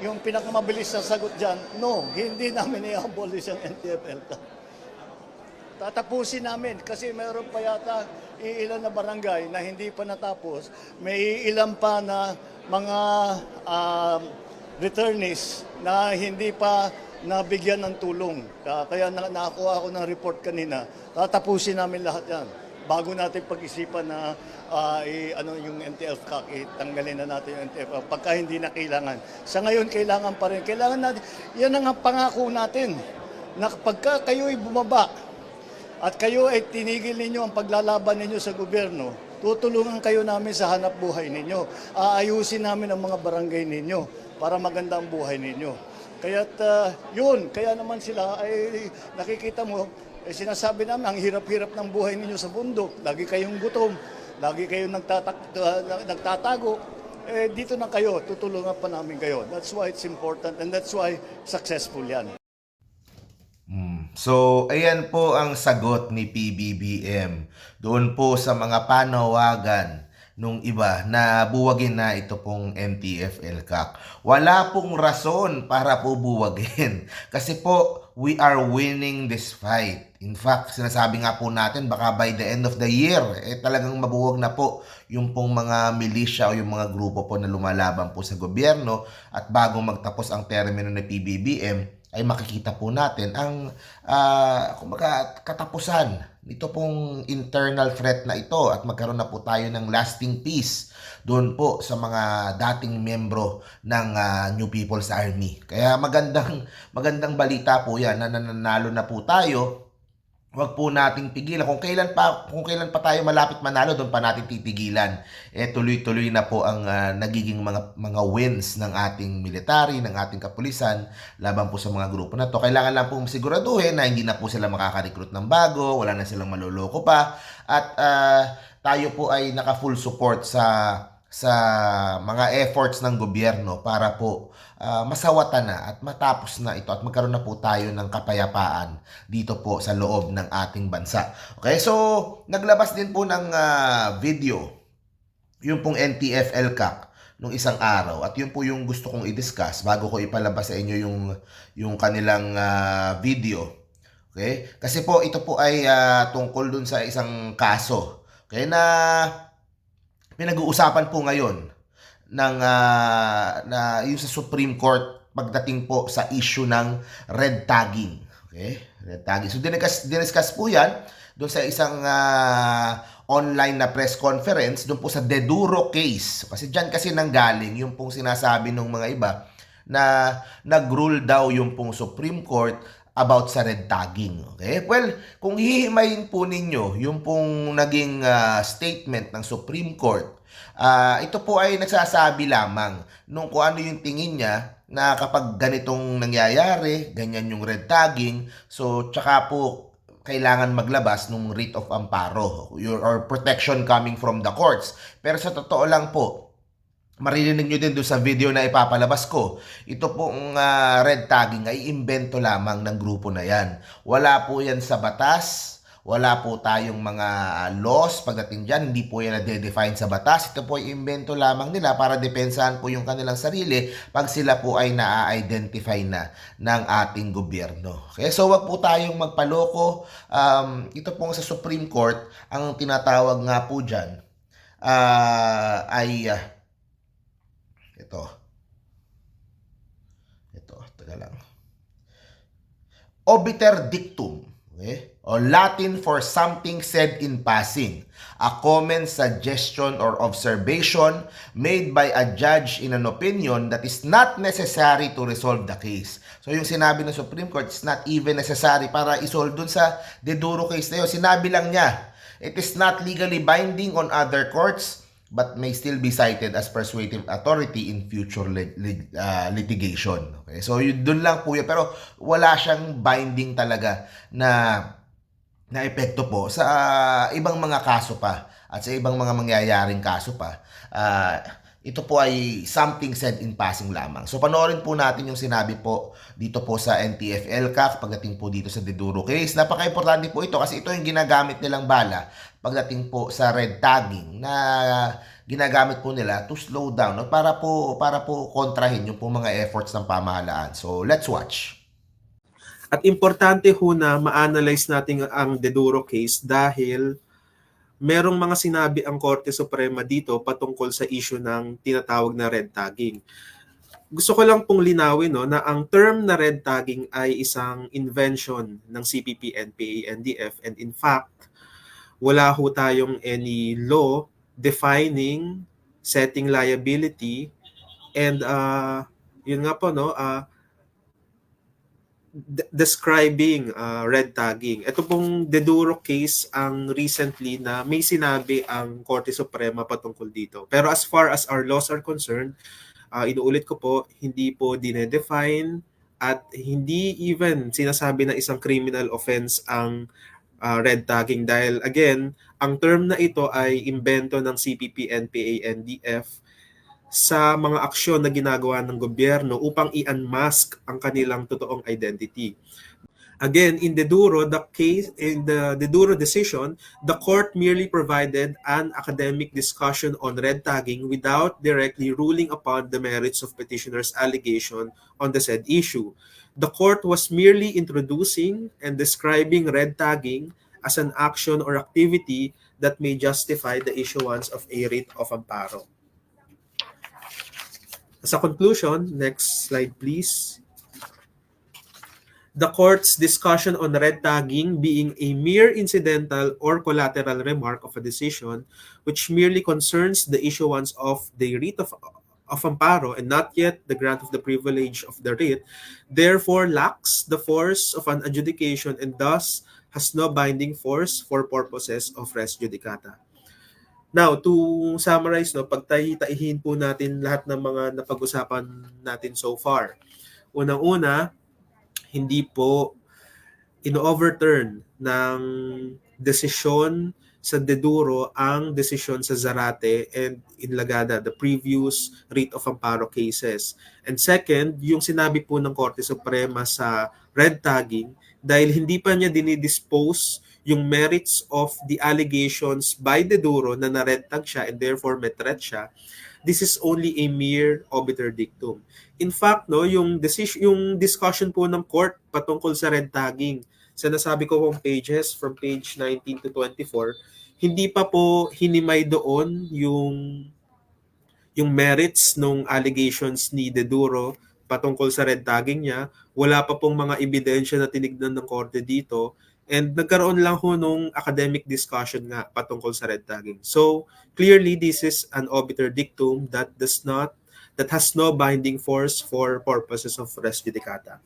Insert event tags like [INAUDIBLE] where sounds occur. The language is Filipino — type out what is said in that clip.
yung pinakamabilis na sagot dyan, no, hindi namin i-abolish ang NTFL. Tatapusin namin kasi meron pa yata iilan na barangay na hindi pa natapos. May ilan pa na mga um, returnees na hindi pa nabigyan ng tulong. Ka- Kaya na, nakakuha ako ng report kanina. Tatapusin namin lahat yan. Bago natin pag-isipan na ah, i- ano yung NTF CAC, itanggalin na natin yung NTF CAC pagka hindi na kailangan. Sa ngayon, kailangan pa rin. Kailangan natin, yan ang pangako natin na pagka kayo'y bumaba, at kayo ay tinigil ninyo ang paglalaban ninyo sa gobyerno, tutulungan kayo namin sa hanap buhay ninyo. Aayusin namin ang mga barangay ninyo para maganda ang buhay ninyo. Kaya't ah, yun, kaya naman sila ay nakikita mo, eh, sinasabi namin, ang hirap-hirap ng buhay ninyo sa bundok. Lagi kayong gutom, lagi kayong nagtatak- ah, nagtatago. Eh, dito na kayo, tutulungan pa namin kayo. That's why it's important and that's why successful yan. Mm. So, ayan po ang sagot ni PBBM doon po sa mga panawagan nung iba na buwagin na ito pong MTFL CAC. Wala pong rason para po buwagin. [LAUGHS] Kasi po, we are winning this fight. In fact, sinasabi nga po natin baka by the end of the year, eh talagang mabuwag na po yung pong mga militia o yung mga grupo po na lumalaban po sa gobyerno at bago magtapos ang termino ni PBBM, ay makikita po natin ang kumbaga katapusan nito pong internal threat na ito at magkaroon na po tayo ng lasting peace doon po sa mga dating membro ng ah, New People's Army. Kaya magandang magandang balita po 'yan na nananalo na po tayo Huwag po nating pigilan. Kung kailan pa kung kailan pa tayo malapit manalo, doon pa natin titigilan. Eh tuloy-tuloy na po ang ah, nagiging mga mga wins ng ating military, ng ating kapulisan laban po sa mga grupo na to. Kailangan lang po siguraduhin na hindi na po sila makaka-recruit ng bago, wala na silang maloloko pa at ah, tayo po ay naka full support sa sa mga efforts ng gobyerno para po ah, masawatan na at matapos na ito at magkaroon na po tayo ng kapayapaan dito po sa loob ng ating bansa. Okay, so naglabas din po ng ah, video yung pong NTFL CAC nung isang araw at yun po yung gusto kong i-discuss bago ko ipalabas sa inyo yung yung kanilang ah, video. Okay? Kasi po ito po ay ah, tungkol dun sa isang kaso. Okay na pinag-uusapan po ngayon ng ah, na yung sa Supreme Court pagdating po sa issue ng red tagging. Okay? Red tagging. So diniscuss, diniscuss po 'yan doon sa isang ah, online na press conference doon po sa Deduro case. Kasi diyan kasi nanggaling yung pong sinasabi ng mga iba na nag-rule daw yung pong Supreme Court about sa red tagging. Okay? Well, kung hihimayin po ninyo yung pong naging ah, statement ng Supreme Court, ah, ito po ay nagsasabi lamang nung kung ano yung tingin niya na kapag ganitong nangyayari, ganyan yung red tagging, so tsaka po kailangan maglabas ng writ of amparo or protection coming from the courts. Pero sa totoo lang po, maririnig nyo din doon sa video na ipapalabas ko. Ito pong ah, red tagging ay imbento lamang ng grupo na yan. Wala po yan sa batas. Wala po tayong mga ah, laws pagdating dyan. Hindi po yan na-define sa batas. Ito po ay imbento lamang nila para depensahan po yung kanilang sarili pag sila po ay na-identify na ng ating gobyerno. Okay, so wag po tayong magpaloko. Um, ito pong sa Supreme Court, ang tinatawag nga po dyan ah, ay ah, ito. Ito, taga lang. Obiter dictum. Okay? O Latin for something said in passing. A comment, suggestion, or observation made by a judge in an opinion that is not necessary to resolve the case. So yung sinabi ng Supreme Court is not even necessary para isolve dun sa Deduro case na yun. Sinabi lang niya, it is not legally binding on other courts but may still be cited as persuasive authority in future lit- lit- ah, litigation. Okay? So, yun, dun lang po yun. Pero wala siyang binding talaga na na epekto po sa ah, ibang mga kaso pa at sa ibang mga mangyayaring kaso pa. Ah, ito po ay something said in passing lamang. So panoorin po natin yung sinabi po dito po sa NTF-ELCAC pagdating po dito sa Deduro case. Napaka-importante po ito kasi ito yung ginagamit nilang bala pagdating po sa red tagging na ginagamit po nila to slow down no? para po para po kontrahin yung po mga efforts ng pamahalaan. So let's watch. At importante ho na ma-analyze natin ang Deduro case dahil merong mga sinabi ang Korte Suprema dito patungkol sa issue ng tinatawag na red tagging. Gusto ko lang pong linawin no, na ang term na red tagging ay isang invention ng CPP, NPA, NDF and in fact, wala ho tayong any law defining setting liability and uh, yun nga po no, uh, de- describing uh, red tagging. Ito pong Deduro case ang recently na may sinabi ang Korte Suprema patungkol dito. Pero as far as our laws are concerned, uh, inuulit ko po, hindi po dinedefine at hindi even sinasabi na isang criminal offense ang uh, red tagging dahil again, ang term na ito ay imbento ng CPP, NPA, NDF sa mga aksyon na ginagawa ng gobyerno upang i-unmask ang kanilang totoong identity. Again, in the Duro, the case in the, the Duro decision, the court merely provided an academic discussion on red tagging without directly ruling upon the merits of petitioner's allegation on the said issue. The court was merely introducing and describing red tagging as an action or activity that may justify the issuance of a writ of amparo. As a conclusion, next slide please. The court's discussion on red tagging being a mere incidental or collateral remark of a decision which merely concerns the issuance of the writ of, of amparo and not yet the grant of the privilege of the writ, therefore lacks the force of an adjudication and thus has no binding force for purposes of res judicata. Now, to summarize, no, pagtahi-taihin po natin lahat ng mga napag-usapan natin so far. Unang-una, hindi po ino-overturn ng desisyon sa Deduro ang desisyon sa Zarate and Inlagada, the previous writ of amparo cases. And second, yung sinabi po ng Korte Suprema sa red tagging, dahil hindi pa niya dinidispose yung merits of the allegations by the Duro na na-red tag siya and therefore may threat siya, this is only a mere obiter dictum. In fact, no, yung decision yung discussion po ng court patungkol sa red tagging, sa nasabi ko pong pages from page 19 to 24, hindi pa po hinimay doon yung yung merits nung allegations ni De Duro patungkol sa red tagging niya. Wala pa pong mga ebidensya na tinignan ng korte dito. And nagkaroon lang ho nung academic discussion nga patungkol sa red tagging. So, clearly this is an obiter dictum that does not that has no binding force for purposes of res judicata.